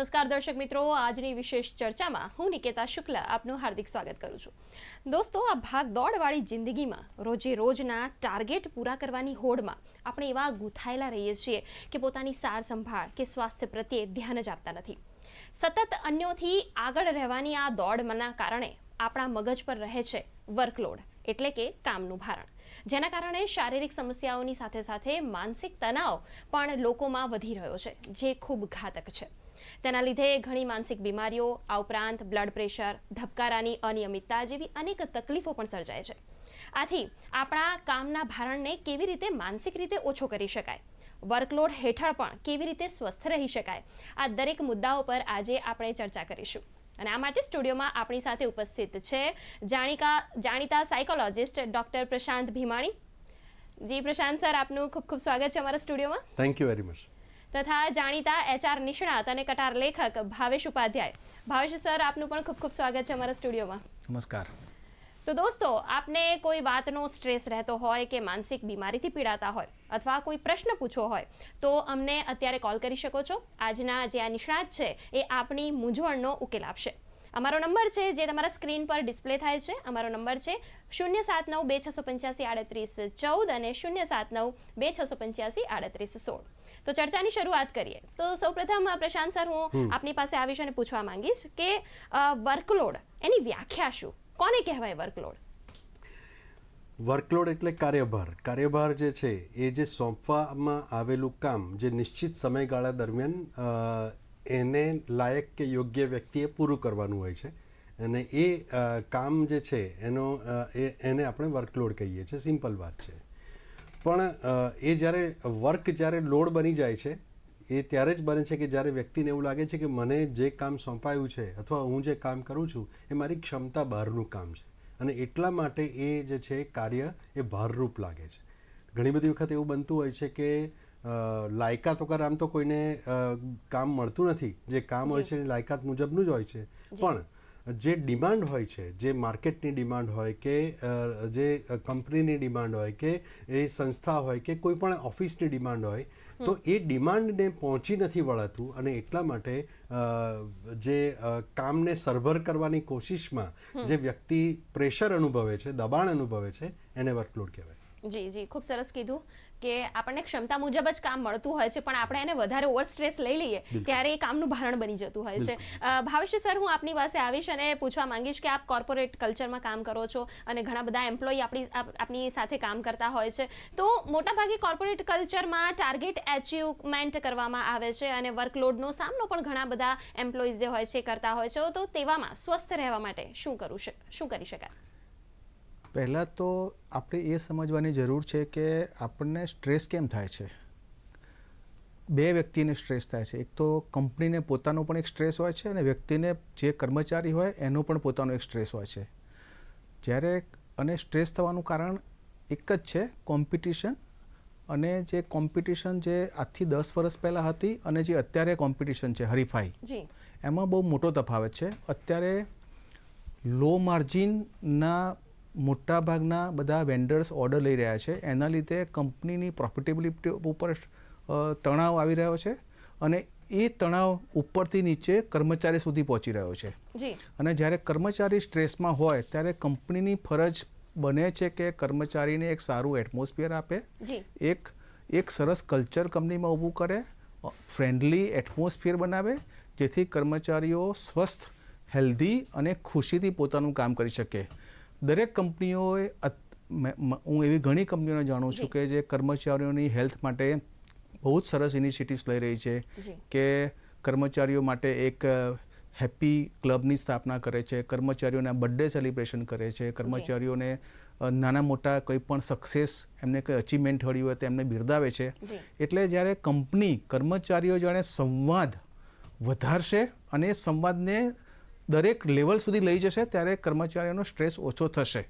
નમસ્કાર દર્શક મિત્રો, આજની વિશેષ ચર્ચામાં હું નિકેતા શુક્લ આપનું હાર્દિક સ્વાગત કરું છું. દોસ્તો, આ ભાગ દોડવાળી જિંદગીમાં રોજે રોજના ટાર્ગેટ પૂરા કરવાની હોડમાં આપણે એવા ગૂંથાયેલા રહીએ છીએ કે પોતાની સાર સંભાળ કે સ્વાસ્થ્ય પ્રત્યે ધ્યાન જ આપતા નથી. સતત અન્યોથી આગળ રહેવાની આ દોડના કારણે આપણા મગજ પર રહે છે વર્કલોડ, એટલે કે કામનું ભારણ. જેના કારણે શારીરિક સમસ્યાઓની સાથે સાથે માનસિક તણાવ પણ લોકોમાં વધી રહ્યો છે, જે ખૂબ ઘાતક છે. તેના લીધે ઘણી માનસિક બીમારીઓ, આ ઉપરાંત બ્લડ પ્રેશર ધબકારાની અનિયમિતતા જેવી અનેક તકલીફો પણ સર્જાય છે. આથી આપણા કામના ભારણને કેવી રીતે માનસિક રીતે ઓછો કરી શકાય? વર્કલોડ હેઠળ પણ કેવી રીતે સ્વસ્થ રહી શકાય? આ દરેક મુદ્દાઓ પર આજે આપણે ચર્ચા કરીશું. અને આ માટે સ્ટુડિયોમાં આપણી સાથે ઉપસ્થિત છે જાણીકા, જાણીતા સાયકોલોજિસ્ટ ડોક્ટર પ્રશાંત ભીમાણી. જી પ્રશાંત સર, આપનું ખૂબ ખૂબ સ્વાગત છે અમારા સ્ટુડિયોમાં. થેન્ક યુ વેરી મચ તથા જાણીતા એચઆર નિષ્ણાત અને કટાર લેખક ભાવેશ ઉપાધ્યાય. ભાવેશ સર આપનું પણ ખૂબ ખૂબ સ્વાગત છે અમારા સ્ટુડિયોમાં. નમસ્કાર. તો દોસ્તો આપને કોઈ વાતનો સ્ટ્રેસ રહેતો હોય કે માનસિક બીમારીથી પીડાતા હોય અથવા કોઈ પ્રશ્ન પૂછવો હોય તો અમને અત્યારે કોલ કરી શકો છો. આજના જે આ નિષ્ણાત છે એ આપની મૂંઝવણનો ઉકેલ આપશે. અમારો નંબર છે જે તમારા સ્ક્રીન પર ડિસ્પ્લે થાય છે અમારો નંબર છે શૂન્ય સાત નવ બે છસો પંચ્યાસી આડત્રીસ ચૌદ અને શૂન્ય સાત નવ બે છસો પંચ્યાસી આડત્રીસ સોળ. તો ચર્ચાની શરૂઆત કરીએ. તો સૌપ્રથમ પ્રશાંત સર હું આપની પાસે આ વિષયને પૂછવા માંગીશ કે વર્કલોડ એની વ્યાખ્યા શું? કોને કહેવાય વર્કલોડ? વર્કલોડ એટલે કાર્યભાર. કાર્યભાર જે છે એ જે સોંપવામાં આવેલું કામ જે નિશ્ચિત સમયગાળા દરમિયાન એને લાયક કે યોગ્ય વ્યક્તિએ પૂરું કરવાનું હોય છે. અને એ કામ જે છે એનો એ એને આપણે વર્કલોડ કહીએ છીએ. સિમ્પલ વાત છે. પણ એ જ્યારે વર્ક જ્યારે લોડ બની જાય છે એ ત્યારે જ બને છે કે જ્યારે વ્યક્તિને એવું લાગે છે કે મને જે કામ સોંપાયું છે અથવા હું જે કામ કરું છું એ મારી ક્ષમતા બહારનું કામ છે. અને એટલા માટે એ જે છે કાર્ય એ ભારરૂપ લાગે છે. ઘણી બધી વખત એવું બનતું હોય છે કે લાયકાત વગર આમ તો કોઈને કામ મળતું નથી. જે કામ હોય છે એ લાયકાત મુજબનું જ હોય છે. પણ જે ડિમાન્ડ હોય છે જે માર્કેટની ડિમાન્ડ હોય કે જે કંપનીની ડિમાન્ડ હોય કે એ સંસ્થા હોય કે કોઈ પણ ઓફિસની ડિમાન્ડ હોય તો એ ડિમાન્ડને પહોંચી નથી વળાતું અને એટલા માટે જે કામને સરભર કરવાની કોશિશમાં જે વ્યક્તિ પ્રેશર અનુભવે છે દબાણ અનુભવે છે એને વર્કલોડ કહેવાય. જી જી ખૂબ સરસ કીધું કે આપણને ક્ષમતા મુજબ જ કામ મળતું હોય છે પણ આપણે એને વધારે ઓવર સ્ટ્રેસ લઈ લઈએ ત્યારે એ કામનું ભારણ બની જતું હોય છે. ભાવેશ સર હું આપની પાસે આવીશ અને પૂછવા માંગીશ કે આપ કોર્પોરેટ કલ્ચરમાં કામ કરો છો અને ઘણા બધા એમ્પ્લોય આપણી આપ- આપની સાથે કામ કરતા હોય છે. તો મોટાભાગે કોર્પોરેટ કલ્ચરમાં ટાર્ગેટ એચિવમેન્ટ કરવામાં આવે છે અને વર્કલોડનો સામનો પણ ઘણા બધા એમ્પ્લોઈઝ જે હોય છે કરતા હોય છે. તો તેવામાં સ્વસ્થ રહેવા માટે શું કરું શું કરી શકાય? પહેલાં તો આપણે એ સમજવાની જરૂર છે કે આપણને સ્ટ્રેસ કેમ થાય છે? બે વ્યક્તિને સ્ટ્રેસ થાય છે. એક તો કંપનીને પોતાનો પણ એક સ્ટ્રેસ હોય છે અને વ્યક્તિને જે કર્મચારી હોય એનો પણ પોતાનો એક સ્ટ્રેસ હોય છે. જ્યારે અને સ્ટ્રેસ થવાનું કારણ એક જ છે કોમ્પિટિશન અને જે કોમ્પિટિશન જે આજથી દસ વર્ષ પહેલાં હતી અને જે અત્યારે કોમ્પિટિશન છે હરીફાઈ. એમાં બહુ મોટો તફાવત છે. અત્યારે લો માર્જિનના મોટા ભાગના બધા વેન્ડર્સ ઓર્ડર લઈ રહ્યા છે. એના લીધે કંપનીની પ્રોફિટેબિલિટી ઉપર તણાવ આવી રહ્યો છે અને એ તણાવ ઉપરથી નીચે કર્મચારી સુધી પહોંચી રહ્યો છે. અને જ્યારે કર્મચારી સ્ટ્રેસમાં હોય ત્યારે કંપનીની ફરજ બને છે કે કર્મચારીને એક સારું એટમોસ્ફિયર આપે એક એક સરસ કલ્ચર કંપનીમાં ઊભું કરે ફ્રેન્ડલી એટમોસ્ફિયર બનાવે જેથી કર્મચારીઓ સ્વસ્થ હેલ્ધી અને ખુશીથી પોતાનું કામ કરી શકે. દરેક કંપનીઓએ હું એવી ઘણી કંપનીઓને જાણું છું કે જે કર્મચારીઓની હેલ્થ માટે બહુ જ સરસ ઇનિશિયેટિવ્સ લઈ રહી છે કે કર્મચારીઓ માટે એક હેપી ક્લબની સ્થાપના કરે છે કર્મચારીઓના બર્થડે સેલિબ્રેશન કરે છે કર્મચારીઓને નાના મોટા કોઈ પણ સક્સેસ એમને કંઈ અચીવમેન્ટ મળી હોય તો એમને બિરદાવે છે. એટલે જ્યારે કંપની કર્મચારીઓ જાણે સંવાદ વધારશે અને સંવાદને દરેક લેવલ સુધી લઈ જશે ત્યારે કર્મચારીઓનો સ્ટ્રેસ ઓછો થશે.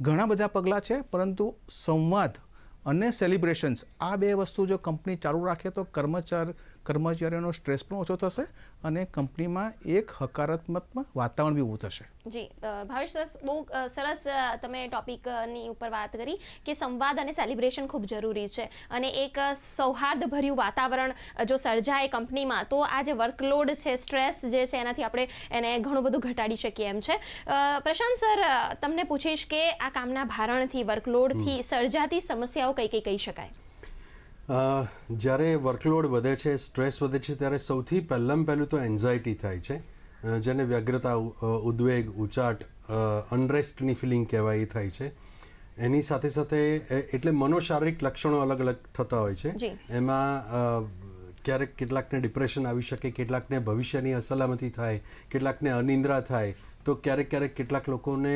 ઘણા બધા પગલાં છે, પરંતુ સંવાદ અને સેલિબ્રેશન્સ આ બે વસ્તુ જો કંપની ચાલુ રાખે તો કર્મચાર, કર્મચારીઓનો સ્ટ્રેસ પણ ઓછો થશે અને કંપનીમાં એક હકારાત્મક વાતાવરણ બી ઊભું થશે. જી ભાવેશ સર બહુ સરસ તમે ટોપિકની ઉપર વાત કરી કે સંવાદ અને સેલિબ્રેશન ખૂબ જરૂરી છે. અને એક સૌહાર્દભર્યું વાતાવરણ જો સર્જાય કંપનીમાં તો આ જે વર્કલોડ છે સ્ટ્રેસ જે છે એનાથી આપણે એને ઘણું બધું ઘટાડી શકીએ એમ છે. પ્રશાંત સર તમને પૂછીશ કે આ કામના ભારણથી વર્કલોડથી સર્જાતી સમસ્યાઓ કઈ કઈ કહી શકાય? જ્યારે વર્કલોડ વધે છે સ્ટ્રેસ વધે છે ત્યારે સૌથી પહેલાં પહેલું તો એન્ઝાયટી થાય છે. જેને વ્યગ્રતા ઉદ્વેગ ઉચાટ અનરેસ્ટની ફિલિંગ કહેવાય એ થાય છે. એની સાથે સાથે એટલે મનોશારીરિક લક્ષણો અલગ અલગ થતા હોય છે. એમાં ક્યારેક કેટલાકને ડિપ્રેશન આવી શકે કેટલાકને ભવિષ્યની અસલામતી થાય કેટલાકને અનિંદ્રા થાય તો ક્યારેક ક્યારેક કેટલાક લોકોને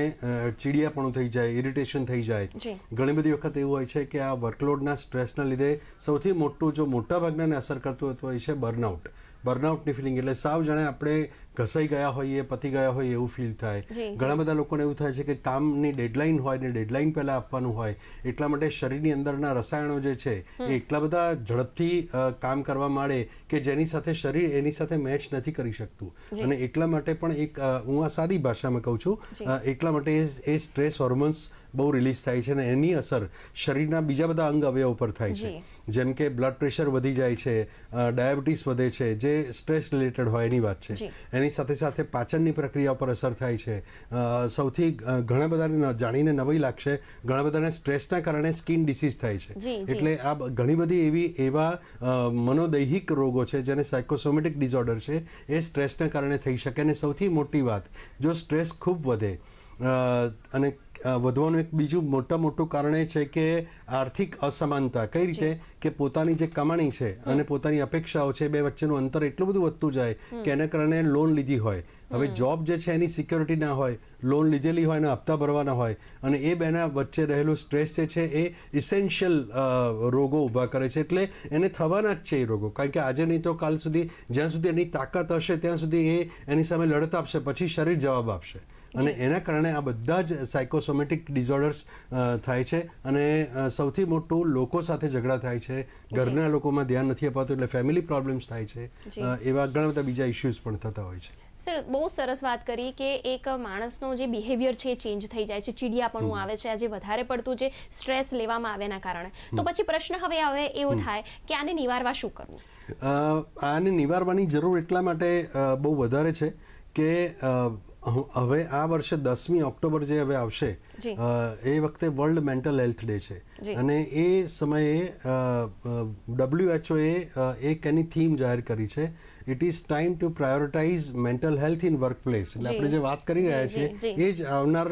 ચીડિયાપણું થઈ જાય ઇરિટેશન થઈ જાય. ઘણી બધી વખત એવું હોય છે કે આ વર્કલોડના સ્ટ્રેસના લીધે સૌથી મોટું જો મોટા ભાગનાને અસર કરતું હોય તો હોય છે બર્નઆઉટ બર્નઆઉટની ફિલિંગ એટલે સાવ જાણે આપણે ઘસાઈ ગયા હોઈએ પતી ગયા હોય એવું ફીલ થાય. ઘણા બધા લોકોને એવું થાય છે કે કામની ડેડલાઇન હોય ને ડેડલાઇન પહેલાં આપવાનું હોય એટલા માટે શરીરની અંદરના રસાયણો જે છે એ એટલા બધા ઝડપથી કામ કરવા માંડે કે જેની સાથે શરીર એની સાથે મેચ નથી કરી શકતું. અને એટલા માટે પણ એક હું આ સાદી ભાષામાં કહું છું એટલા માટે એ એ સ્ટ્રેસ હોર્મોન્સ બહુ રિલીઝ થાય છે અને એની અસર શરીરના બીજા બધા અંગ અવયવ પર થાય છે. જેમ કે બ્લડ પ્રેશર વધી જાય છે ડાયાબિટીસ વધે છે જે સ્ટ્રેસ રિલેટેડ હોય એની વાત છે. એની સાથે સાથે પાચનની પ્રક્રિયા પર અસર થાય છે. સૌથી ઘણા બધાને જાણીને નવાઈ લાગશે. ઘણા બધાને સ્ટ્રેસના કારણે સ્કિન ડિસીઝ થાય છે. એટલે આ ઘણી બધી એવી એવા મનોદૈહિક રોગો છે જેને સાયકોસોમેટિક ડિઝોર્ડર છે એ સ્ટ્રેસના કારણે થઈ શકે. અને સૌથી મોટી વાત જો સ્ટ્રેસ ખૂબ વધે અને વધવાનું એક બીજું મોટા મોટું કારણ એ છે કે આર્થિક અસમાનતા કઈ રીતે? કે પોતાની જે કમાણી છે અને પોતાની અપેક્ષાઓ છે બે વચ્ચેનું અંતર એટલું બધું વધતું જાય કે એના કારણે લોન લીધી હોય. હવે જોબ જે છે એની સિક્યોરિટી ના હોય લોન લીધેલી હોય અને હપ્તા ભરવાના હોય અને એ બેના વચ્ચે રહેલો સ્ટ્રેસ જે છે એ ઇસેન્શિયલ રોગો ઊભા કરે છે. એટલે એને થવાના જ છે એ રોગો. કારણ કે આજે નહીં તો કાલ સુધી જ્યાં સુધી એની તાકાત હશે ત્યાં સુધી એ એની સામે લડત આપશે પછી શરીર જવાબ આપશે. અને એના કારણે આ બધા જ સાયકોસોમેટિક ડિઝોર્ડર્સ થાય છે અને સૌથી મોટું લોકો સાથે ઝઘડા થાય છે. ઘરના લોકોમાં ધ્યાન નથી અપાતું એટલે ફેમિલી પ્રોબ્લેમ્સ થાય છે. એવા ઘણા બધા બીજા ઇશ્યુઝ પણ થતા હોય છે. સર બહુ સરસ વાત કરી કે એક માણસનો જે બિહેવિયર છે એ ચેન્જ થઈ જાય છે ચીડિયાપણું આવે છે આજે વધારે પડતું જે સ્ટ્રેસ લેવામાં આવે એના કારણે. તો પછી પ્રશ્ન હવે હવે એવો થાય કે આને નિવારવા શું કરવું? આને નિવારવાની જરૂર એટલા માટે બહુ વધારે છે કે હવે આ વર્ષે દસમી ઓક્ટોબર જે હવે આવશે એ વખતે વર્લ્ડ મેન્ટલ હેલ્થ ડે છે. અને એ સમયે ડબ્લ્યુએચઓએ એક એની થીમ જાહેર કરી છે. It is time to prioritise mental health in workplace એટલે આપણે જે વાત કરી રહ્યા છીએ એ જ આવનાર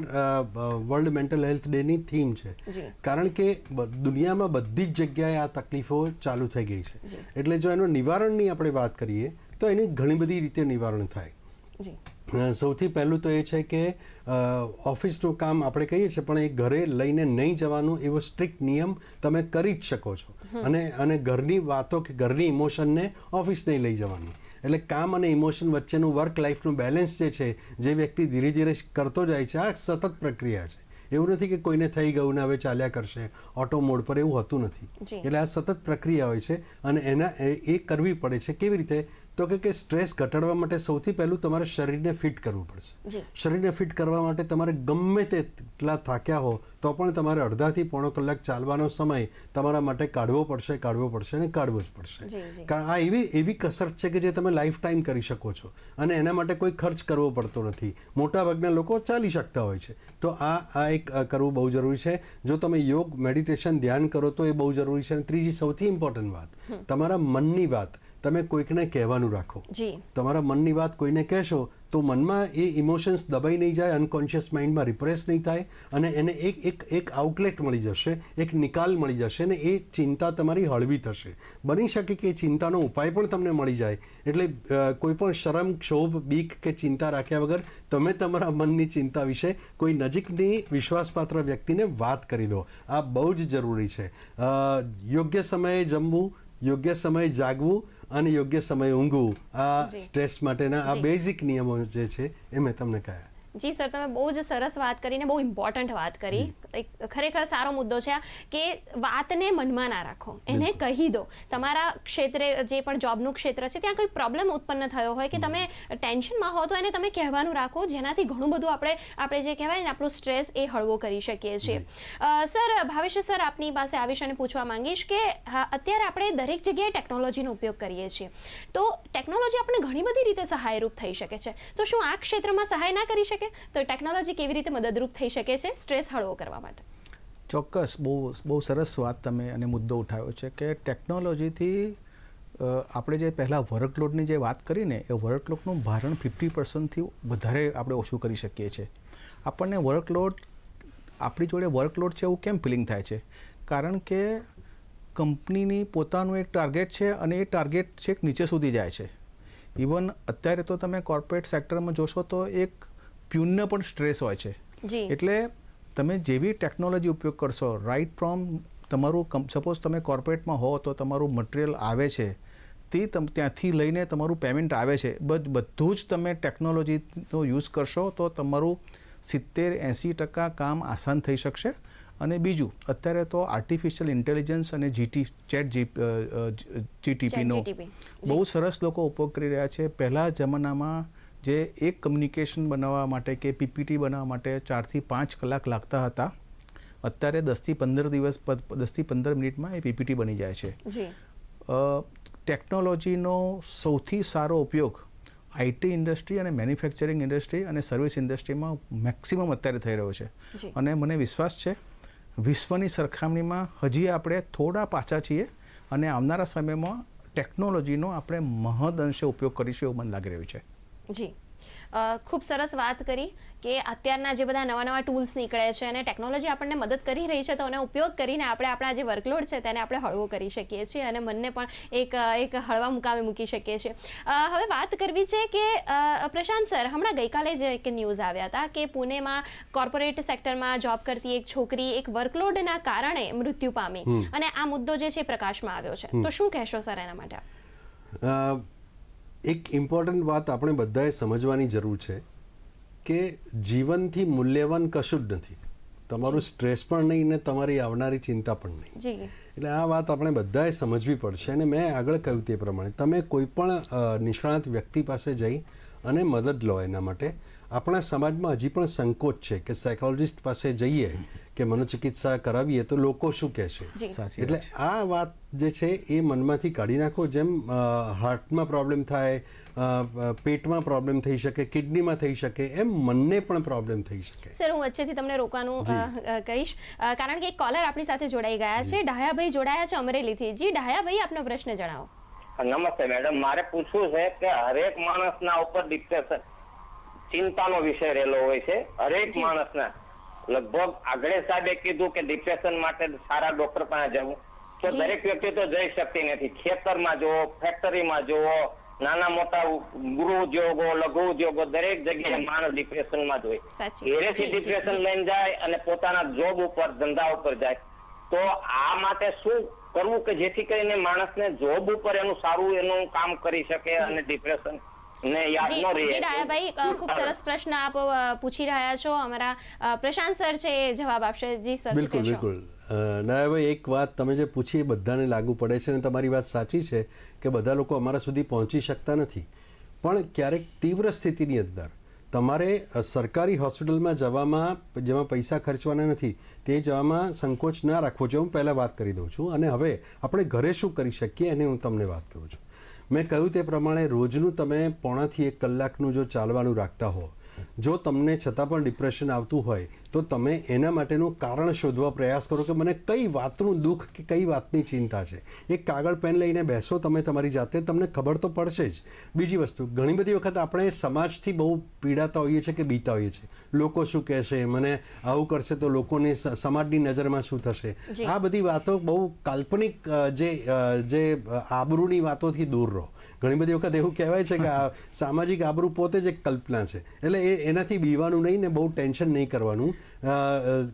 વર્લ્ડ મેન્ટલ હેલ્થ ડેની થીમ છે. કારણ કે દુનિયામાં બધી જ જગ્યાએ આ તકલીફો ચાલુ થઈ ગઈ છે. એટલે જો એનું નિવારણની આપણે વાત કરીએ તો એની ઘણી બધી રીતે નિવારણ થાય. સૌથી પહેલું તો એ છે કે ઓફિસનું કામ આપણે કહીએ છીએ પણ એ ઘરે લઈને નહીં જવાનું એવો સ્ટ્રિક્ટ નિયમ તમે કરી જ શકો છો. અને અને ઘરની વાતો કે ઘરની ઇમોશનને ઓફિસ નહીં લઈ જવાની. એટલે કામ અને ઇમોશન વચ્ચેનું વર્ક લાઈફનું બેલેન્સ જે છે જે વ્યક્તિ ધીરે ધીરે કરતો જાય છે આ સતત પ્રક્રિયા છે. એવું નથી કે કોઈને થઈ ગયું ને હવે ચાલ્યા કરશે. ઓટો મોડ પર એવું હોતું નથી. એટલે આ સતત પ્રક્રિયા હોય છે અને એના એ એ કરવી પડે છે કેવી રીતે? તો કે કે સ્ટ્રેસ ઘટાડવા માટે સૌથી પહેલું તમારે શરીરને ફિટ કરવું પડશે. શરીરને ફિટ કરવા માટે તમારે ગમે તેટલા થાક્યા હો તો પણ તમારે અડધાથી પોણો કલાક ચાલવાનો સમય તમારા માટે કાઢવો પડશે કાઢવો પડશે અને કાઢવો જ પડશે. કારણ આ એવી એવી કસરત છે કે જે તમે લાઈફ ટાઈમ કરી શકો છો. અને એના માટે કોઈ ખર્ચ કરવો પડતો નથી. મોટાભાગના લોકો ચાલી શકતા હોય છે. તો આ આ એક કરવું બહુ જરૂરી છે. જો તમે યોગ મેડિટેશન ધ્યાન કરો તો એ બહુ જરૂરી છે. અને ત્રીજી સૌથી ઇમ્પોર્ટન્ટ વાત તમારા મનની વાત. તમે કોઈકને કહેવાનું રાખો. તમારા મનની વાત કોઈને કહેશો તો મનમાં એ ઇમોશન્સ દબાઈ નહીં જાય અનકોન્શિયસ માઇન્ડમાં રિપ્રેસ નહીં થાય અને એને એક એક એક આઉટલેટ મળી જશે એક નિકાલ મળી જશે અને એ ચિંતા તમારી હળવી થશે. બની શકે કે એ ચિંતાનો ઉપાય પણ તમને મળી જાય. એટલે કોઈ પણ શરમ ક્ષોભ બીક કે ચિંતા રાખ્યા વગર તમે તમારા મનની ચિંતા વિશે કોઈ નજીકની વિશ્વાસપાત્ર વ્યક્તિને વાત કરી દો. આ બહુ જ જરૂરી છે. યોગ્ય સમયે જમવું યોગ્ય સમયે જાગવું અને યોગ્ય સમયે ઊંઘવું. આ સ્ટ્રેસ માટેના આ બેઝિક નિયમો જે છે એ મેં તમને કહ્યા. જી સર તમે બહુ જ સરસ વાત કરીને બહુ ઇમ્પોર્ટન્ટ વાત કરી. એક ખરેખર સારો મુદ્દો છે આ કે વાતને મનમાં ના રાખો. એને કહી દો. તમારા ક્ષેત્રે જે પણ જોબનું ક્ષેત્ર છે ત્યાં કોઈ પ્રોબ્લેમ ઉત્પન્ન થયો હોય કે તમે ટેન્શનમાં હો તો એને તમે કહેવાનું રાખો. જેનાથી ઘણું બધું આપણે આપણે જે કહેવાય ને આપણું સ્ટ્રેસ એ હળવો કરી શકીએ છીએ. સર ભાવેશ સર આપની પાસે આ વિષયને પૂછવા માંગીશ કે અત્યારે આપણે દરેક જગ્યાએ ટેકનોલોજીનો ઉપયોગ કરીએ છીએ. તો ટેકનોલોજી આપણને ઘણી બધી રીતે સહાયરૂપ થઈ શકે છે. તો શું આ ક્ષેત્રમાં સહાય ના કરી શકે? તો ટેકનોલોજી કેવી રીતે મદદરૂપ થઈ શકે છે? સ્ટ્રેસ હળવો કરવા માટે. ચોક્કસ. બહુ બહુ સરસ વાત તમે અને મુદ્દો ઉઠાવ્યો છે કે ટેકનોલોજીથી આપણે જે પહેલાં વર્કલોડની જે વાત કરીને એ વર્કલોડનું ભારણ ફિફ્ટી પર્સન્ટથી વધારે આપણે ઓછું કરી શકીએ છીએ. આપણને વર્કલોડ આપણી જોડે વર્કલોડ છે એવું કેમ ફિલિંગ થાય છે? કારણ કે કંપનીની પોતાનું એક ટાર્ગેટ છે અને એ ટાર્ગેટ છેક નીચે સુધી જાય છે. ઇવન અત્યારે તો તમે કોર્પોરેટ સેક્ટરમાં જોશો તો એક પ્યુનને પણ સ્ટ્રેસ હોય છે. એટલે તમે જેવી ટેકનોલોજી ઉપયોગ કરશો રાઈટ ફ્રોમ તમારું સપોઝ તમે કોર્પોરેટમાં હો તો તમારું મટીરિયલ આવે છે તે તમ ત્યાંથી લઈને તમારું પેમેન્ટ આવે છે બધ બધું જ તમે ટેકનોલોજીનો યુઝ કરશો તો તમારું સિત્તેર એંસી ટકા કામ આસાન થઈ શકશે. અને બીજું અત્યારે તો આર્ટિફિશિયલ ઇન્ટેલિજન્સ અને જીટી ચેટ જી. જીટીપીનો બહુ સરસ લોકો ઉપયોગ કરી રહ્યા છે. પહેલાં જમાનામાં જે એક કમ્યુનિકેશન બનાવવા માટે કે પીપીટી બનાવવા માટે ચારથી પાંચ કલાક લાગતા હતા અત્યારે દસથી પંદર દિવસ દસથી પંદર મિનિટમાં એ પીપીટી બની જાય છે. ટેકનોલોજીનો સૌથી સારો ઉપયોગ આઈટી ઇન્ડસ્ટ્રી અને મેન્યુફેક્ચરિંગ ઇન્ડસ્ટ્રી અને સર્વિસ ઇન્ડસ્ટ્રીમાં મેક્સિમમ અત્યારે થઈ રહ્યો છે. અને મને વિશ્વાસ છે વિશ્વની સરખામણીમાં હજી આપણે થોડા પાછા છીએ અને આવનારા સમયમાં ટેકનોલોજીનો આપણે મહદ અંશે ઉપયોગ કરીશું એવું મને લાગી રહ્યું છે. જી. ખૂબ સરસ વાત કરી કે અત્યારના જે બધા નવા નવા ટૂલ્સ નીકળે છે અને ટેકનોલોજી આપણને મદદ કરી રહી છે તો એનો ઉપયોગ કરીને આપણે આપણા જે વર્કલોડ છે તેને આપણે હળવો કરી શકીએ છીએ અને મનને પણ એક એક હળવા મુકામે મૂકી શકીએ છીએ. હવે વાત કરવી છે કે પ્રશાંત સર હમણાં ગઈકાલે જે એક ન્યૂઝ આવ્યા હતા કે પુણેમાં કોર્પોરેટ સેક્ટરમાં જોબ કરતી એક છોકરી એક વર્કલોડના કારણે મૃત્યુ પામી અને આ મુદ્દો જે છે એ પ્રકાશમાં આવ્યો છે. તો શું કહેશો સર એના માટે એક ઇમ્પોર્ટન્ટ વાત આપણે બધાએ સમજવાની જરૂર છે કે જીવનથી મૂલ્યવાન કશું જ નથી. તમારું સ્ટ્રેસ પણ નહીં ને તમારી આવનારી ચિંતા પણ નહીં. એટલે આ વાત આપણે બધાએ સમજવી પડશે અને મેં આગળ કહ્યું તે પ્રમાણે તમે કોઈ પણ નિષ્ણાત વ્યક્તિ પાસે જઈ અને મદદ લો એના માટે. આપણા સમાજમાં હજી પણ સંકોચ છે કે સાયકોલોજિસ્ટ પાસે જઈએ કે મનોચિકિત્સા કરાવીએ તો લોકો શું કહેશે? એટલે આ વાત જે છે એ મનમાંથી કાઢી નાખો. જેમ હાર્ટમાં પ્રોબ્લેમ થાય પેટમાં પ્રોબ્લેમ થઈ શકે કિડનીમાં થઈ શકે એમ મનને પણ પ્રોબ્લેમ થઈ શકે. સર હું વચ્ચેથી તમને રોકવાનું કરીશ. કારણ કે એક કોલર આપણી સાથે જોડાઈ ગયા છે. ડાયાભાઈ જોડાયા છે અમરેલીથી. જી ડાયાભાઈ આપનો પ્રશ્ન જણાવો. નમસ્તે મેડમ. મારે પૂછવું છે કે હરેક માણસના ઉપર ડિપ્રેશન ચિંતાનો વિષય રહેલો હોય છે. હરેક માણસના લગભગ આગળ સાહેબે કીધું કે ડિપ્રેશન માટે સારા ડોક્ટર પાસે જવું. તો દરેક વ્યક્તિ તો જઈ શકતી નથી. ખેતરમાં જુઓ ફેક્ટરીમાં જુઓ નાના મોટા ગૃહ ઉદ્યોગો લઘુ ઉદ્યોગો દરેક જગ્યાએ માણસ ડિપ્રેશનમાં જ હોય. ઘેરેથી ડિપ્રેશન લઈને જાય અને પોતાના જોબ ઉપર ધંધા ઉપર જાય. તો આ માટે શું કરવું કે જેથી કરીને માણસને જોબ ઉપર એનું સારું એનું કામ કરી શકે અને ડિપ્રેશન ને યાદ ન રહે. જી ડાયાભાઈ ખૂબ સરસ પ્રશ્ન આપ પૂછી રહ્યા છો. અમારા પ્રશાંત સર છે એ જવાબ આપશે. જી સર બિલકુલ બિલકુલ. અ, એક વાત તમે જે પૂછી એ બધાને લાગુ પડે છે અને તમારી વાત સાચી છે કે બધા લોકો અમારા સુધી પહોંચી શકતા નથી. પણ ક્યારેક તીવ્ર સ્થિતિની અંદર તમારે સરકારી હોસ્પિટલમાં જવામાં જેમાં પૈસા ખર્ચવાના નથી તે જવામાં સંકોચ ના રાખવો જોઈએ. હું પહેલાં વાત કરી દઉં છું. અને હવે આપણે ઘરે શું કરી શકીએ એની હું તમને વાત કરું છું. મેં કહ્યું તે પ્રમાણે રોજનું તમે પોણાથી એક કલાકનું જો ચાલવાનું રાખતા હો, જો તમને છતાં પણ ડિપ્રેશન આવતું હોય તો તમે એના માટેનું કારણ શોધવા પ્રયાસ કરો કે મને કઈ વાતનું દુઃખ કે કઈ વાતની ચિંતા છે. એક કાગળ પેન લઈને બેસો તમે તમારી જાતે તમને ખબર તો પડશે જ. બીજી વસ્તુ ઘણી બધી વખત આપણે સમાજથી બહુ પીડાતા હોઈએ છીએ કે બીતા હોઈએ છીએ. લોકો શું કહેશે? મને આવું કરશે તો લોકોની સમાજની નજરમાં શું થશે? આ બધી વાતો બહુ કાલ્પનિક જે જે આબરૂની વાતોથી દૂર રહો. ઘણી બધી વખત એવું કહેવાય છે કે આ સામાજિક આબરૂ પોતે જ એક કલ્પના છે. એટલે એ એનાથી બીવાનું નહીં ને બહુ ટેન્શન નહીં કરવાનું. uh, uh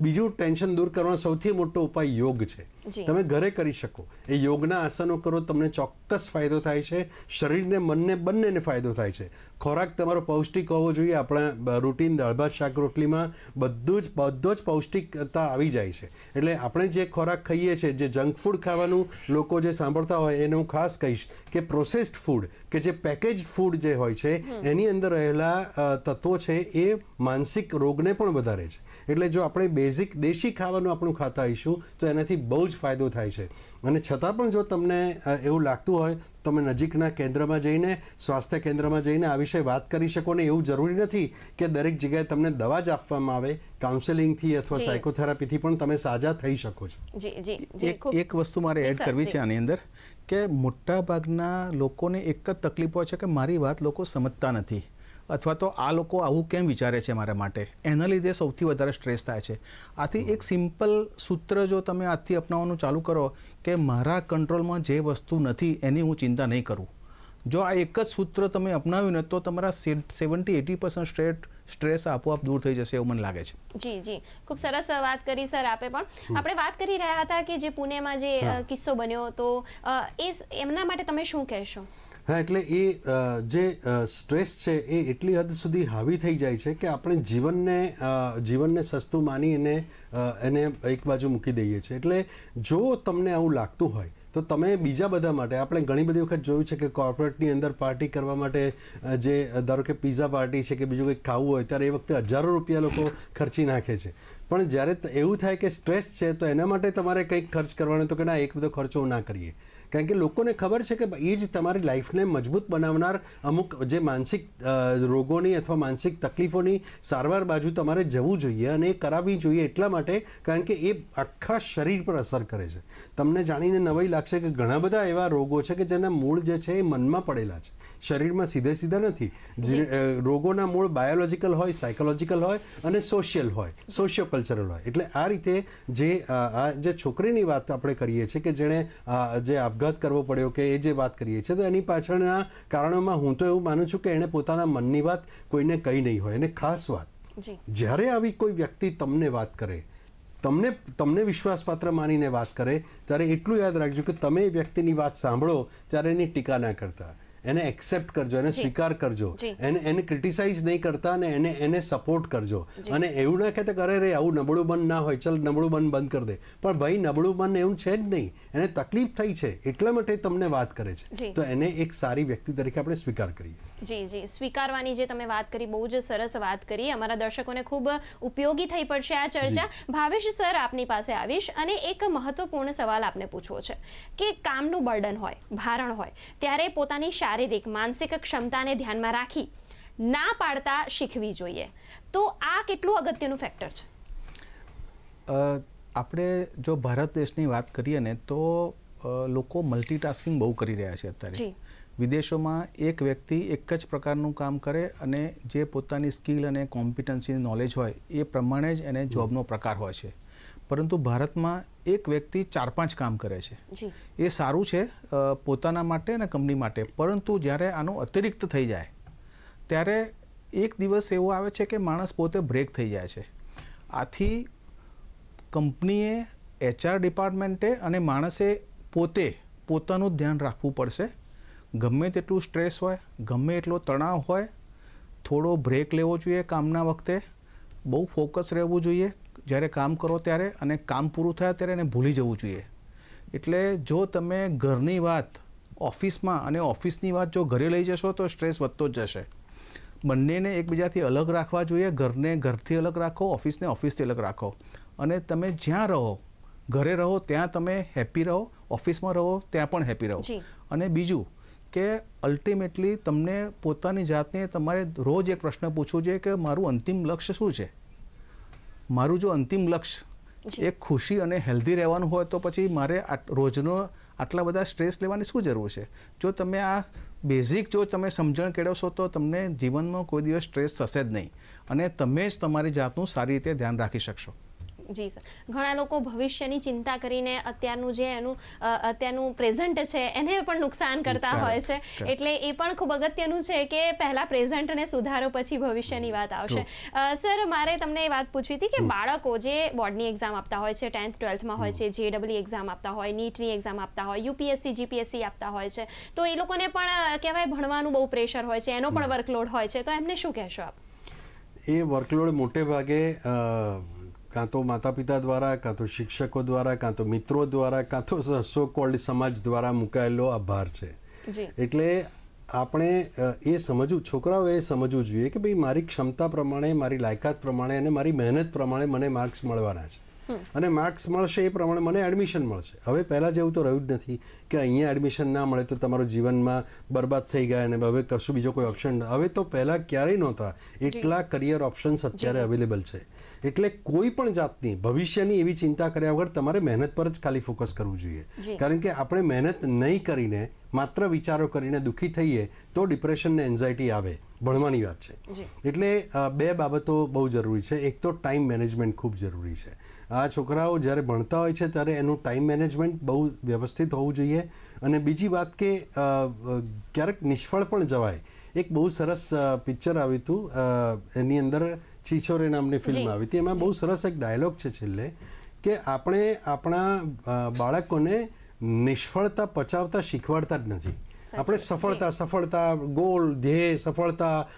બીજું ટેન્શન દૂર કરવાનો સૌથી મોટો ઉપાય યોગ છે. તમે ઘરે કરી શકો. એ યોગના આસનો કરો તમને ચોક્કસ ફાયદો થાય છે. શરીરને મનને બંનેને ફાયદો થાય છે. ખોરાક તમારો પૌષ્ટિક હોવો જોઈએ. આપણા રૂટીન દાળ ભાત શાક રોટલીમાં બધું જ બધો જ પૌષ્ટિકતા આવી જાય છે. એટલે આપણે જે ખોરાક ખાઈએ છીએ જે જંક ફૂડ ખાવાનું લોકો જે સાંભળતા હોય એને હું ખાસ કહીશ કે પ્રોસેસ્ડ ફૂડ કે જે પેકેજ ફૂડ જે હોય છે એની અંદર રહેલા તત્વો છે એ માનસિક રોગને પણ વધારે છે. એટલે જો આપણે બેઝિક દેશી ખાવાનું આપણું ખાતા હોઈશું તો એનાથી બહુ જ ફાયદો થાય છે. અને છતાં પણ જો તમને એવું લાગતું હોય તો તમે નજીકના કેન્દ્રમાં જઈને સ્વાસ્થ્ય કેન્દ્રમાં જઈને આ વિશે વાત કરી શકો ને એવું જરૂરી નથી કે દરેક જગ્યાએ તમને દવા જ આપવામાં આવે કાઉન્સેલિંગથી અથવા સાયકોથેરાપીથી પણ તમે સાજા થઈ શકો છો. જી જી જી એક એક વસ્તુ મારે એડ કરવી છે આની અંદર કે મોટાભાગના લોકોને એક જ તકલીફ હોય છે કે મારી વાત લોકો સમજતા નથી. અથવા તો આ લોકો આવું કેમ વિચારે છે મારા માટે? એના લીધે સૌથી વધારે સ્ટ્રેસ થાય છે. આથી એક સિમ્પલ સૂત્ર જો તમે આજથી અપનાવવાનું ચાલુ કરો કે મારા કંટ્રોલમાં જે વસ્તુ નથી એની હું ચિંતા નહીં કરું. જો આ એક જ સૂત્ર તમે અપનાવ્યું ને તો તમારા seventy eighty percent straight stress આપોઆપ દૂર થઈ જશે એવું મને લાગે છે. જી જી. ખૂબ સરસ વાત કરી સર આપે પણ. આપણે વાત કરી રહ્યા હતા કે જે પુણેમાં જે કિસ્સો બન્યો તો એ એમના માટે તમે શું કહેશો? હા, એટલે એ જે સ્ટ્રેસ છે એ એટલી હદ સુધી હાવી થઈ જાય છે કે આપણે જીવનને જીવનને સસ્તું માની એને એને એક બાજુ મૂકી દઈએ છીએ. એટલે જો તમને આવું લાગતું હોય, તો તમે બીજા બધા માટે, આપણે ઘણી બધી વખત જોયું છે કે કોર્પોરેટની અંદર પાર્ટી કરવા માટે જે ધારો કે પીઝા પાર્ટી છે કે બીજું કંઈક ખાવું હોય, ત્યારે એ વખતે હજારો રૂપિયા લોકો ખર્ચી નાખે છે. પણ જ્યારે એવું થાય કે સ્ટ્રેસ છે, તો એના માટે તમારે કંઈક ખર્ચ કરવાનો, તો કે ના, એક બધો ખર્ચો ના કરીએ. કારણ કે લોકોને ખબર છે કે એ જ તમારી લાઈફને મજબૂત બનાવનાર અમુક જે માનસિક રોગોની અથવા માનસિક તકલીફોની સારવાર બાજુ તમારે જવું જોઈએ અને એ કરાવવી જોઈએ એટલા માટે કારણ કે એ આખા શરીર પર અસર કરે છે. તમને જાણીને નવાઈ લાગશે કે ઘણા બધા એવા રોગો છે કે જેના મૂળ જે છે એ મનમાં પડેલા છે. શરીરમાં સીધે સીધા નથી. જે, રોગોના મૂળ બાયોલોજિકલ હોય સાયકોલોજીકલ હોય અને સોશિયલ હોય સોશિયો કલ્ચરલ હોય. એટલે આ રીતે જે આ જે છોકરીની વાત આપણે કરીએ છીએ કે જેણે જે આપઘાત કરવો પડ્યો કે એ જે વાત કરીએ છીએ તો એની પાછળના કારણોમાં હું તો એવું માનું છું કે એણે પોતાના મનની વાત કોઈને કહી નહીં હોય. અને ખાસ વાત. જ્યારે આવી કોઈ વ્યક્તિ તમને વાત કરે તમને તમને વિશ્વાસપાત્ર માનીને વાત કરે ત્યારે એટલું યાદ રાખજો કે તમે એ વ્યક્તિની વાત સાંભળો ત્યારે એની ટીકા ના કરતા. એને એક્સેપ્ટ કરજો એને સ્વીકાર કરજો. એને એને ક્રિટિસાઇઝ નહીં કરતા અને એને એને સપોર્ટ કરજો. અને એવું ના કહેતા કરે રે આવું નબળું મન ના હોય. ચલ નબળું મન બંધ કરી દે. પણ ભાઈ નબળું મન એવું છે જ નહીં. એને તકલીફ થઈ છે. એટલા માટે તમને વાત કરે છે. તો એને એક સારી વ્યક્તિ તરીકે આપણે સ્વીકાર કરીએ. જી જી. સ્વીકારવાની જે તમે વાત કરી બહુ જ સરસ વાત કરી. અમારા દર્શકોને ખૂબ ઉપયોગી થઈ પડશે આ ચર્ચા. ભાવેશ સર આપની પાસે આવીશ અને એક મહત્વપૂર્ણ સવાલ આપને પૂછવો છે કે કામનું બર્ડન હોય ભારણ હોય ત્યારે પોતાની શારીરિક માનસિક ક્ષમતાને ધ્યાનમાં રાખી ના પાડતા શીખવી જોઈએ. તો આ કેટલું અગત્યનું ફેક્ટર છે? આપણે જો ભારત દેશની વાત કરીએ ને તો લોકો મલ્ટીટાસ્કિંગ બહુ કરી રહ્યા છે અત્યારે. જી. વિદેશોમાં એક વ્યક્તિ એક જ પ્રકારનું કામ કરે અને જે પોતાની સ્કિલ અને કોમ્પિટન્સી નોલેજ હોય એ પ્રમાણે જ એને જોબનો પ્રકાર હોય છે. પરંતુ ભારતમાં એક વ્યક્તિ ચાર પાંચ કામ કરે છે. એ સારું છે પોતાના માટે અને કંપની માટે. પરંતુ જ્યારે આનો અતિરિક્ત થઈ જાય ત્યારે એક દિવસ એવો આવે છે કે માણસ પોતે બ્રેક થઈ જાય છે. આથી કંપનીએ એચઆર ડિપાર્ટમેન્ટે અને માણસે પોતે પોતાનું ધ્યાન રાખવું પડશે ગમે તેટલું સ્ટ્રેસ હોય ગમે એટલો તણાવ હોય થોડો બ્રેક લેવો જોઈએ કામના વખતે. બહુ ફોકસ રહેવું જોઈએ. જ્યારે કામ કરો ત્યારે અને કામ પૂરું થાય ત્યારે એને ભૂલી જવું જોઈએ. એટલે જો તમે ઘરની વાત ઓફિસમાં અને ઓફિસની વાત જો ઘરે લઈ જશો તો સ્ટ્રેસ વધતો જ જશે. બંનેને એકબીજાથી અલગ રાખવા જોઈએ. ઘરને ઘરથી અલગ રાખો ઓફિસને ઓફિસથી અલગ રાખો. અને તમે જ્યાં રહો ઘરે રહો ત્યાં તમે હેપી રહો. ઓફિસમાં રહો ત્યાં પણ હેપી રહો. અને બીજું કે અલ્ટિમેટલી તમને પોતાની જાતને તમારે રોજ એક પ્રશ્ન પૂછવો જોઈએ કે મારું અંતિમ લક્ષ્ય શું છે? મારું જો અંતિમ લક્ષ્ય એ એક ખુશી અને હેલ્ધી રહેવાનું હોય તો પછી મારે રોજનો આટલા બધા સ્ટ્રેસ લેવાની શું જરૂર છે? જો તમે આ બેઝિક જો તમે સમજણ કેળવશો તો તમને જીવનમાં કોઈ દિવસ સ્ટ્રેસ થશે જ નહીં. અને તમે જ તમારી જાતનું સારી રીતે ધ્યાન રાખી શકશો. જી સર. ઘણા લોકો ભવિષ્યની ચિંતા કરીને અત્યારનું જે એનું અત્યારનું પ્રેઝન્ટ છે એને પણ નુકસાન કરતા હોય છે. એટલે એ પણ ખૂબ અગત્યનું છે કે પહેલા પ્રેઝન્ટને સુધારો પછી ભવિષ્યની વાત આવશે. સર મારે તમને એ વાત પૂછવી હતી કે બાળકો જે બોર્ડની એક્ઝામ આપતા હોય છે ટેન્થ ટ્વેલ્થમાં હોય છે જેડબલી એક્ઝામ આપતા હોય નીટની એક્ઝામ આપતા હોય યુપીએસસી જીપીએસસી આપતા હોય છે તો એ લોકોને પણ કહેવાય ભણવાનું બહુ પ્રેશર હોય છે એનો પણ વર્કલોડ હોય છે. તો એમને શું કહેશો આપ? એ વર્કલોડ મોટે ભાગે કાં તો માતા પિતા દ્વારા કાં તો શિક્ષકો દ્વારા કાં તો મિત્રો દ્વારા કાં તો સો કોલ્ડ સમાજ દ્વારા મુકાયેલો આભાર છે. એટલે આપણે એ સમજવું છોકરાઓએ એ સમજવું જોઈએ કે ભાઈ મારી ક્ષમતા પ્રમાણે મારી લાયકાત પ્રમાણે અને મારી મહેનત પ્રમાણે મને માર્ક્સ મળવાના છે. અને માર્ક્સ મળશે એ પ્રમાણે મને એડમિશન મળશે. હવે પહેલાં જેવું તો રહ્યું જ નથી કે અહીંયા એડમિશન ના મળે તો તમારું જીવનમાં બરબાદ થઈ ગયા અને હવે કશું બીજો કોઈ ઓપ્શન હવે તો પહેલાં ક્યારેય નહોતા. એટલા કરિયર ઓપ્શન્સ અત્યારે અવેલેબલ છે. એટલે કોઈ પણ જાતની ભવિષ્યની એવી ચિંતા કર્યા વગર તમારે મહેનત પર જ ખાલી ફોકસ કરવું જોઈએ. કારણ કે આપણે મહેનત નહીં કરીને માત્ર વિચારો કરીને દુઃખી થઈએ તો ડિપ્રેશન ને એન્ઝાયટી આવે. ભણવાની વાત છે. એટલે બે બાબતો બહુ જરૂરી છે. એક તો ટાઈમ મેનેજમેન્ટ ખૂબ જરૂરી છે. આ છોકરાઓ જ્યારે ભણતા હોય છે ત્યારે એનું ટાઈમ મેનેજમેન્ટ બહુ વ્યવસ્થિત હોવું જોઈએ. અને બીજી વાત કે ક્યારેક નિષ્ફળ પણ જવાય. એક બહુ સરસ પિક્ચર આવ્યું હતું એની અંદર છીછોરે નામની ફિલ્મ આવી હતી. એમાં બહુ સરસ એક ડાયલોગ છે છેલ્લે કે આપણે આપણા બાળકોને નિષ્ફળતા પચાવતા શીખવાડતા જ નથી. આપણે સફળતા સફળતા ગોલ ધ્યેય સફળતા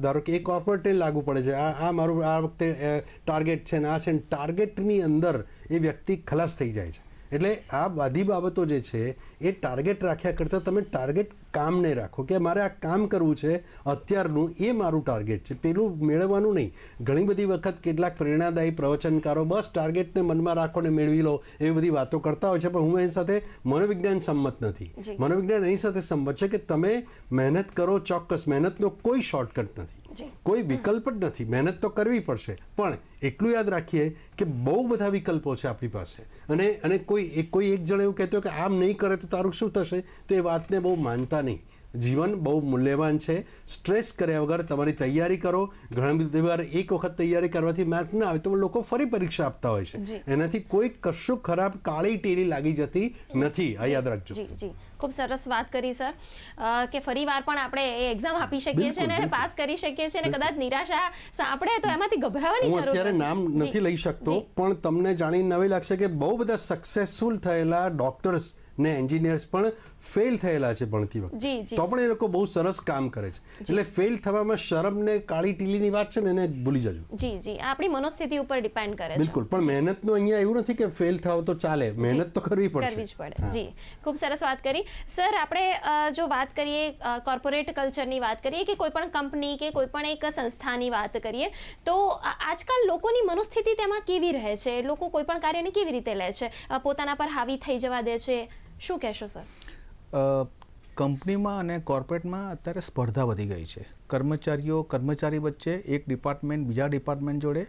ધારો કે એ કોર્પોરેટને લાગુ પડે છે. આ આ મારું આ વખતે ટાર્ગેટ છે ને આ છે ને ટાર્ગેટની અંદર એ વ્યક્તિ ખલાસ થઈ જાય છે. એટલે આ બધી બાબતો જે છે એ ટાર્ગેટ રાખ્યા કરતાં તમે ટાર્ગેટ કામને રાખો કે મારે આ કામ કરવું છે અત્યારનું એ મારું ટાર્ગેટ છે. પેલું મેળવવાનું નહીં. ઘણી બધી વખત કેટલાક પ્રેરણાદાયી પ્રવચનકારો બસ ટાર્ગેટને મનમાં રાખો ને મેળવી લો એવી બધી વાતો કરતા હોય છે પણ હું એની સાથે મનોવિજ્ઞાન સંમત નથી. મનોવિજ્ઞાન એની સાથે સંમત છે કે તમે મહેનત કરો ચોક્કસ. મહેનતનો કોઈ શોર્ટકટ નથી. કોઈ વિકલ્પ જ નથી. મહેનત તો કરવી પડશે. પણ એટલું યાદ રાખીએ કે બહુ બધા વિકલ્પો છે આપણી પાસે. અને અને કોઈ કોઈ એક જણ એવું કહેતો કે આમ નહીં કરે તો તારું શું થશે? તો એ વાતને બહુ માનતા નહીં. જીવન બહુ મૂલ્યવાન છે. સ્ટ્રેસ કર્યા વગર તમારી તૈયારી કરો. ઘણી બધી વાર એક વખત તૈયારી કરવાથી માર્ક ના આવે તો લોકો ફરી પરીક્ષા આપતા હોય છે. એનાથી કોઈ કશું ખરાબ કાળી ટેરી લાગી જતી નથી. આ યાદ રાખજો. જી જી. ખૂબ સરસ વાત કરી સર. કે ફરી વાર પણ આપણે એ એક્ઝામ આપી શકીએ છીએ અને પાસ કરી શકીએ છીએ અને કદાચ નિરાશા સાંપડે તો એમાંથી ગભરાવાની જરૂર અત્યારે નામ નથી લઈ શકતો પણ તમને જાણીને નવી લાગશે કે બહુ બધા સક્સેસફુલ થયેલા ડોક્ટર્સ ને એન્જિનિયર્સ પણ ફેલ થયેલા છે ભણતી વખતે. તો પણ એ લોકો બહુ સરસ કામ કરે છે. એટલે ફેલ થવામાં શરમ ને કાળી ટીલીની વાત છે ને એને ભૂલી જજો. જી જી. આપણી મનોસ્થિતિ ઉપર ડિપેન્ડ કરે છે. બિલકુલ. પણ મહેનતનું અહીંયા એવું નથી કે ફેલ થાવ તો ચાલે. મહેનત તો કરવી કરવી જ પડે. જી. ખૂબ સરસ વાત કરી. સર આપણે જો વાત કરીએ કોર્પોરેટ કલ્ચરની વાત કરીએ કે કોઈ પણ કંપની કે કોઈ પણ એક સંસ્થાની વાત કરીએ તો આજકાલ લોકોની મનોસ્થિતિ તેમાં કેવી રહે છે? લોકો કોઈ પણ કાર્યને કેવી રીતે લે છે? પોતાના પર હાવી થઈ જવા દે છે? શું કહેશો, સર? કંપનીમાં અને કોર્પોરેટમાં અત્યારે સ્પર્ધા વધી ગઈ છે. કર્મચારીઓ, કર્મચારી વચ્ચે એક ડિપાર્ટમેન્ટ, બીજા ડિપાર્ટમેન્ટ જોડે,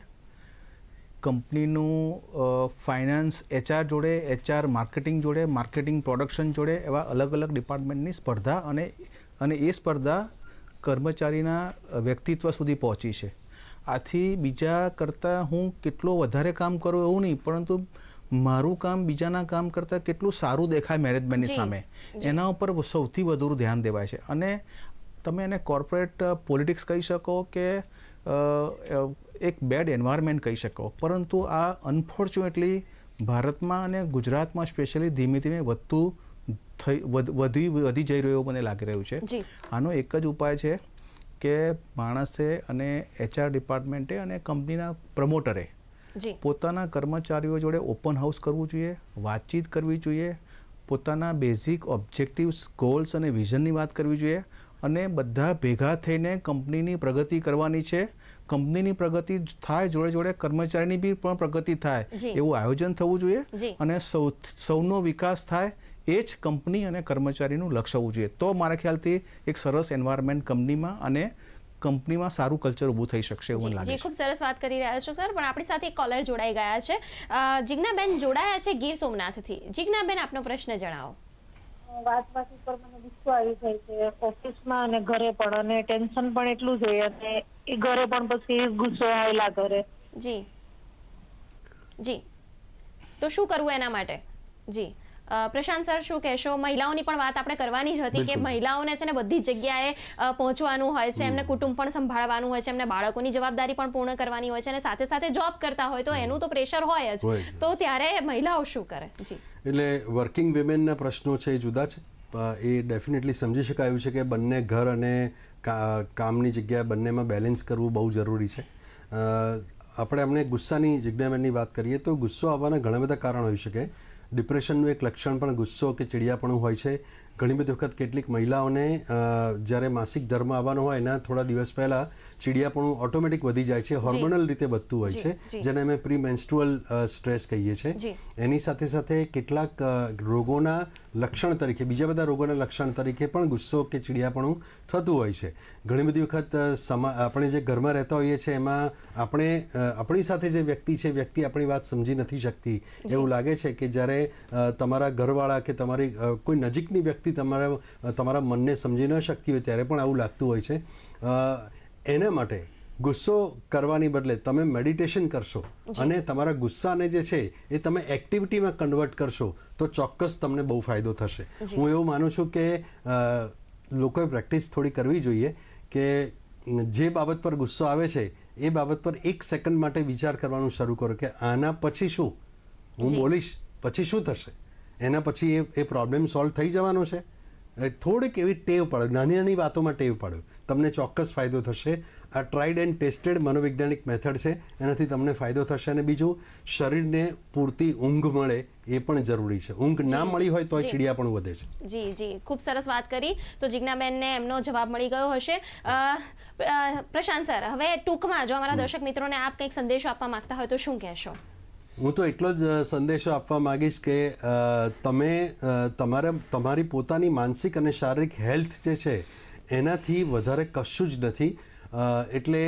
કંપનીનું ફાઇનાન્સ, એચઆર જોડે, એચઆર માર્કેટિંગ જોડે, માર્કેટિંગ પ્રોડક્શન જોડે એવા અલગ અલગ ડિપાર્ટમેન્ટની સ્પર્ધા અને અને એ સ્પર્ધા કર્મચારીના વ્યક્તિત્વ સુધી પહોંચી છે. આથી બીજા કરતાં હું કેટલો વધારે કામ કરું એવું નહીં, પરંતુ મારું કામ બીજાના કામ કરતાં કેટલું સારું દેખાય મેનેજમેન્ટની સામે. એના ઉપર સૌથી વધુ ધ્યાન દેવાય છે. અને તમે એને કોર્પોરેટ પોલિટિક્સ કહી શકો કે એક બેડ એન્વાયરમેન્ટ કહી શકો. પરંતુ આ અનફોર્ચ્યુનેટલી ભારતમાં અને ગુજરાતમાં સ્પેશિયલી ધીમે ધીમે વધતું થઈ વધ- વધી જઈ રહ્યો મને લાગી રહ્યું છે. આનો એક જ ઉપાય છે કે માણસે અને એચઆર ડિપાર્ટમેન્ટે અને કંપનીના પ્રમોટરે પોતાના કર્મચારીઓ જોડે ઓપન હાઉસ કરવું જોઈએ વાતચીત કરવી જોઈએ પોતાના બેઝિક ઓબ્જેક્ટિવ્સ ગોલ્સ અને વિઝનની વાત કરવી જોઈએ અને બધા ભેગા થઈને કંપનીની પ્રગતિ કરવાની છે. કંપનીની પ્રગતિ થાય જોડે જોડે કર્મચારીની બી પણ પ્રગતિ થાય. એવું આયોજન થવું જોઈએ અને સૌ સૌનો વિકાસ થાય એ જ કંપની અને કર્મચારીનું લક્ષ્ય હોવું જોઈએ. તો મારા ખ્યાલથી એક સરસ એન્વાયરમેન્ટ કંપનીમાં અને કંપનીમાં સારું કલ્ચર ઊભું થઈ શકશે એવું લાગે જી છે. ખૂબ સરસ વાત કરી રહ્યા છો સર. પણ આપણી સાથે એક કોલર જોડાઈ ગયા છે. જિજ્ઞાબેન જોડાયા છે ગીર સોમનાથથી. જિજ્ઞાબેન આપનો પ્રશ્ન જણાવો. વાત વાત ઉપર મને ગુસ્સો આવી જાય છે. ઓફિસમાં અને ઘરે પણ અને ટેન્શન પણ એટલું જ હોય અને એ ઘરે પણ પછી ગુસ્સો આવેલા ઘરે. જી. જી. તો શું કરવું એના માટે? જી. પ્રશાંત સર શું કહેશો? મહિલાઓની પણ વાત આપણે કરવાની જ હતી કે મહિલાઓને છે ને બધી જગ્યાએ પહોંચવાનું હોય છે એમને કુટુંબ પણ સંભાળવાનું હોય છે એમને બાળકોની જવાબદારી પણ પૂર્ણ કરવાની હોય છે અને સાથે સાથે જોબ કરતા હોય તો એનું તો પ્રેશર હોય જ. તો ત્યારે મહિલાઓ શું કરે? જી. એટલે વર્કિંગ વિમેનના પ્રશ્નો છે એ જુદા છે. એ ડેફિનેટલી સમજી શકાયું છે કે બંને ઘર અને કામની જગ્યાએ બંનેમાં બેલેન્સ કરવું બહુ જરૂરી છે. આપણે અમને ગુસ્સાની જિજ્ઞાબેનની વાત કરીએ તો ગુસ્સો આવવાના ઘણા બધા કારણ હોઈ શકે. ડિપ્રેશનનું એક લક્ષણ પણ ગુસ્સો કે ચીડિયાપણું હોય છે. ઘણી બધી વખત કેટલીક મહિલાઓને જ્યારે માસિક ધર્મ આવવાનો હોય એના થોડા દિવસ પહેલાં ચીડિયાપણું ઓટોમેટિક વધી જાય છે હોર્મોનલ રીતે વધતું હોય છે જેને અમે પ્રી મેન્સ્ટ્રુઅલ સ્ટ્રેસ કહીએ છીએ. એની સાથે સાથે કેટલાક રોગોના લક્ષણ તરીકે બીજા બધા રોગોના લક્ષણ તરીકે પણ ગુસ્સો કે ચીડિયાપણું થતું હોય છે. ઘણી બધી વખત સમા આપણે જે ઘરમાં રહેતા હોઈએ છીએ એમાં આપણે આપણી સાથે જે વ્યક્તિ છે વ્યક્તિ આપણી વાત સમજી નથી શકતી. એવું લાગે છે કે જ્યારે તમારા ઘરવાળા કે તમારી કોઈ નજીકની વ્યક્તિ તમારા તમારા મનને સમજી ન શકતી હોય ત્યારે પણ આવું લાગતું હોય છે. અ, એના માટે ગુસ્સો કરવાની બદલે તમે મેડિટેશન કરશો અને તમારા ગુસ્સાને જે છે એ તમે એક્ટિવિટીમાં કન્વર્ટ કરશો તો ચોક્કસ તમને બહુ ફાયદો થશે. હું એવું માનું છું કે લોકોએ પ્રેક્ટિસ થોડી કરવી જોઈએ કે જે બાબત પર ગુસ્સો આવે છે એ બાબત પર એક સેકન્ડ માટે વિચાર કરવાનું શરૂ કરો કે આના પછી શું? હું બોલીશ પછી શું થશે? એના પછી એ એ પ્રોબ્લેમ સોલ્વ થઈ જવાનો છે. થોડીક એવી ટેવ પડે નાની નાની વાતોમાં ટેવ પડે. તમને ચોક્કસ ફાયદો થશે. આ ટ્રાઇડ એન્ડ ટેસ્ટેડ મનોવૈજ્ઞાનિક મેથડ છે. એનાથી તમને ફાયદો થશે અને બીજું શરીરને પૂરતી ઊંઘ મળે એ પણ જરૂરી છે. ઊંઘ ના મળી હોય તો. ચીડિયા પણ વધે છે. જી જી. ખૂબ સરસ વાત કરી. તો જિજ્ઞાબેનને એમનો જવાબ મળી ગયો હશે. પ્રશાંત સર હવે ટૂંકમાં જો અમારા દર્શક મિત્રોને આપ કંઈક સંદેશો આપવા માંગતા હોય તો શું કહેશો? હું તો એટલો જ સંદેશો આપવા માગીશ કે તમે તમારે, તમારા પોતાની માનસિક અને શારીરિક હેલ્થ જે છે, એનાથી વધારે કશું જ નથી. એટલે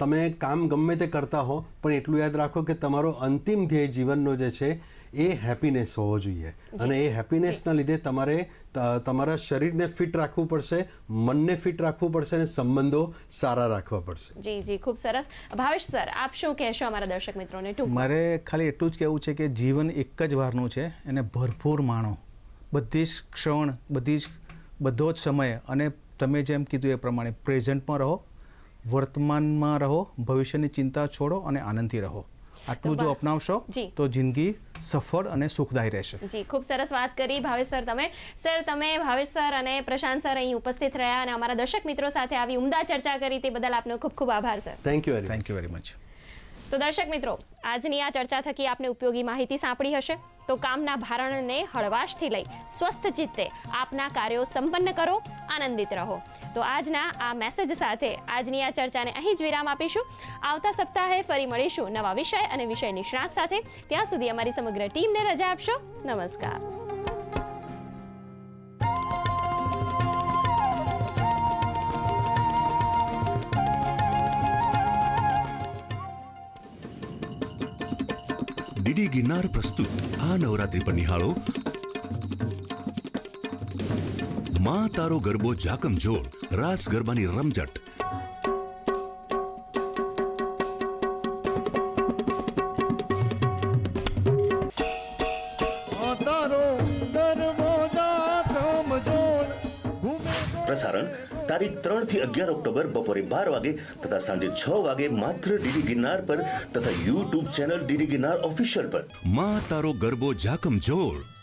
તમે કામ ગમે તે કરતા હો, પણ એટલું યાદ રાખો કે તમારો અંતિમ ધ્યેય જીવનનો જે છે એ હેપીનેસ હોવો જોઈએ. અને એ હેપીનેસના લીધે તમારે ત- તમારા શરીરને ફિટ રાખવું પડશે મનને ફિટ રાખવું પડશે અને સંબંધો સારા રાખવા પડશે. જી જી ખૂબ સરસ. ભાવેશ સર આપ શું કહેશો અમારા દર્શક મિત્રોને? ટૂંકમાં મારે ખાલી એટલું જ કહેવું છે કે જીવન એક જ વારનું છે એને ભરપૂર માણો. બધી જ ક્ષણ બધી જ બધો જ સમય અને તમે જેમ કીધું એ પ્રમાણે પ્રેઝન્ટમાં રહો વર્તમાનમાં રહો ભવિષ્યની ચિંતા છોડો અને આનંદથી રહો. આટલું જો અપનાવશો જી. તો જિંદગી સફળ અને સુખદાયી રહેશે. જી ખૂબ સરસ વાત કરી ભાવેશ સર તમે. સર તમે ભાવેશ સર અને પ્રશાંત સર અહીં ઉપસ્થિત રહ્યા અને અમારા દર્શક મિત્રો સાથે આવી ઉમદા ચર્ચા કરી તે બદલ આપનો ખૂબ ખૂબ આભાર sir. Thank you thank you very much તો દર્શક મિત્રો, આજની આ ચર્ચા થકી આપને ઉપયોગી માહિતી સાંપડી હશે? તો કામના ભારણને હળવાશથી લઈ સ્વસ્થ ચિત્તે આપના કાર્યો સંપન્ન કરો, આનંદિત રહો. તો આજના આ મેસેજ સાથે આજની આ ચર્ચાને અહીં જ વિરામ આપીશું. આવતા સપ્તાહે ફરી મળીશું નવા વિષય અને વિષય નિષ્ણાત સાથે. ત્યાં સુધી અમારી સમગ્ર ટીમને રજા આપશો. નમસ્કાર. ડીડી ગિરનાર પ્રસ્તુત. આ નવરાત્રી પર નિહાળો. માં તારો ગરબો જાકમ જોડ રાસ ગરબાની રમઝટ. તારીખ ત્રણથી અગિયાર ઓક્ટોબર બપોરે બાર વાગે તથા સાંજે છ વાગે માત્ર ડીડી ગિરનાર પર તથા YouTube channel DD Girnar official પર. માં તારો ગરબો જાકમ જોડ